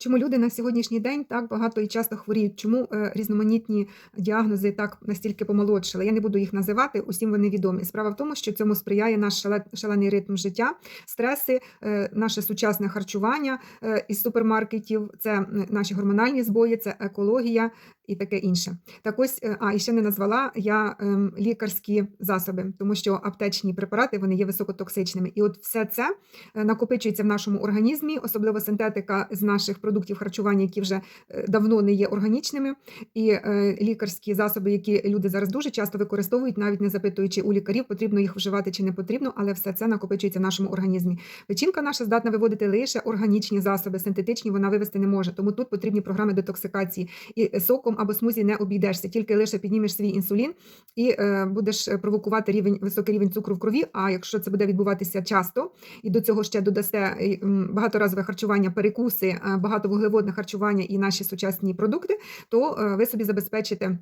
Чому люди на сьогоднішній день так багато і часто хворіють? Чому е, різноманітні діагнози так настільки помолодшили? Я не буду їх називати, усім вони відомі. Справа в тому, що цьому сприяє наш шале- шалений ритм життя, стреси, е, наше сучасне харчування е, із супермаркетів, це наші гормональні збої, це екологія і таке інше. Так ось, е, а і ще не назвала я ем, лікарські засоби, тому що аптечні препарати вони є високотоксичними. І от все це е, накопичується в нашому організмі, особливо синтетика з наших продуктів харчування, які вже е, давно не є органічними, і лікарські засоби, які люди зараз дуже часто використовують, навіть не запитуючи у лікарів, потрібно їх вживати чи не потрібно, але все це накопичується в нашому організмі. Печінка наша здатна виводити лише органічні засоби, синтетичні вона вивести не може. Тому тут потрібні програми детоксикації. І соком або смузі не обійдешся, тільки лише піднімеш свій інсулін і е, будеш провокувати рівень високий рівень цукру в крові. А якщо це буде відбуватися часто, і до цього ще додасте е, багаторазове харчування, перекуси, багато вуглеводне харчування і наші сучасні продукти, то е, ви собі забезпечите.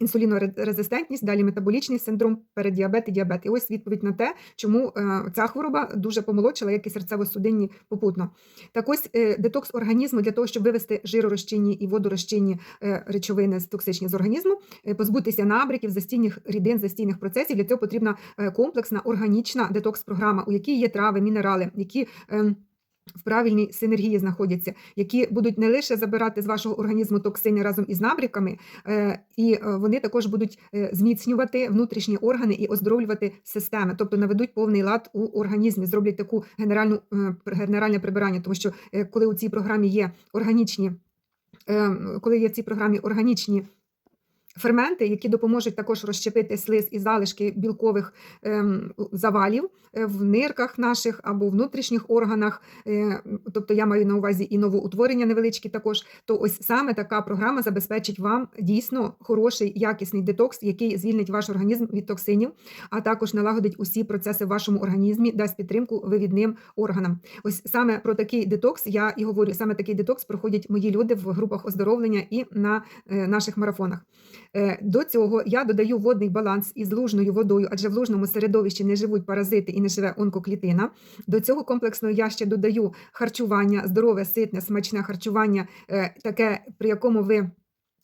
Інсулінорезистентність, далі метаболічний синдром, переддіабет і діабет. І ось відповідь на те, чому е, ця хвороба дуже помолодшила, як і серцево-судинні попутно. Так ось е, детокс організму для того, щоб вивести жиророзчинні і водорозчинні е, речовини з токсичні з організму, позбутися набряків, застійних рідин, застійних процесів. Для цього потрібна комплексна органічна детокс-програма, у якій є трави, мінерали, які ем, в правильній синергії знаходяться, які будуть не лише забирати з вашого організму токсини разом із набряками, е, і е, вони також будуть е, зміцнювати внутрішні органи і оздоровлювати системи, тобто наведуть повний лад у організмі, зроблять таку генеральну генеральне прибирання, тому що коли у цій програмі є органічні, е, коли є в цій програмі органічні. Ферменти, які допоможуть також розщепити слиз і залишки білкових ем, завалів е, в нирках наших або внутрішніх органах, е, тобто я маю на увазі і новоутворення невеличкі також, то ось саме така програма забезпечить вам дійсно хороший якісний детокс, який звільнить ваш організм від токсинів, а також налагодить усі процеси в вашому організмі, дасть підтримку вивідним органам. Ось саме про такий детокс я і говорю. Саме такий детокс проходять мої люди в групах оздоровлення і на е, наших марафонах. Е, До цього я додаю водний баланс із лужною водою, адже в лужному середовищі не живуть паразити і не живе онкоклітина. До цього комплексно я ще додаю харчування, здорове, ситне, смачне харчування, е, таке, при якому ви.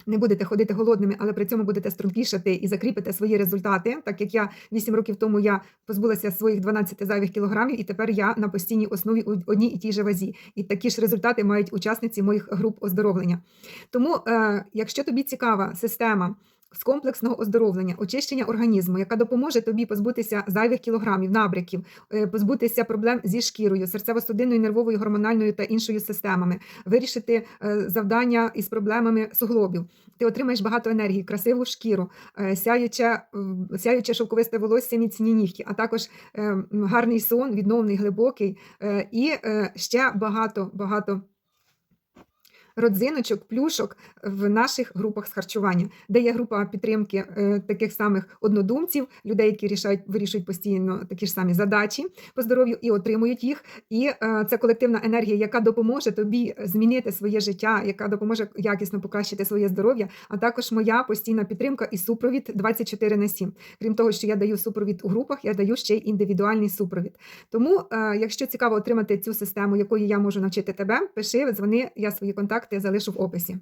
Не будете ходити голодними, але при цьому будете стрункішати і закріпите свої результати. Так як я 8 років тому я позбулася своїх 12 зайвих кілограмів, і тепер я на постійній основі у одній і тій же вазі. І такі ж результати мають учасниці моїх груп оздоровлення. Тому, е, якщо тобі цікава система з комплексного оздоровлення, очищення організму, яка допоможе тобі позбутися зайвих кілограмів, набряків, е, позбутися проблем зі шкірою, серцево-судинною, нервовою, гормональною та іншою системами, вирішити е, завдання із проблемами суглобів. Ти отримаєш багато енергії, красиву шкіру, е, сяюче, сяюче шовковисте волосся, міцні нігті, а також гарний сон, відновний, глибокий і ще багато багато родзиночок, плюшок в наших групах з харчування, де є група підтримки е, таких самих однодумців, людей, які рішають, вирішують постійно такі ж самі задачі по здоров'ю і отримують їх. І це колективна енергія, яка допоможе тобі змінити своє життя, яка допоможе якісно покращити своє здоров'я, а також моя постійна підтримка і супровід 24 на 7. Крім того, що я даю супровід у групах, я даю ще й індивідуальний супровід. Тому, е, якщо цікаво отримати цю систему, якої я можу навчити тебе, пиши, дзвони, я свої контакти залишу в описі.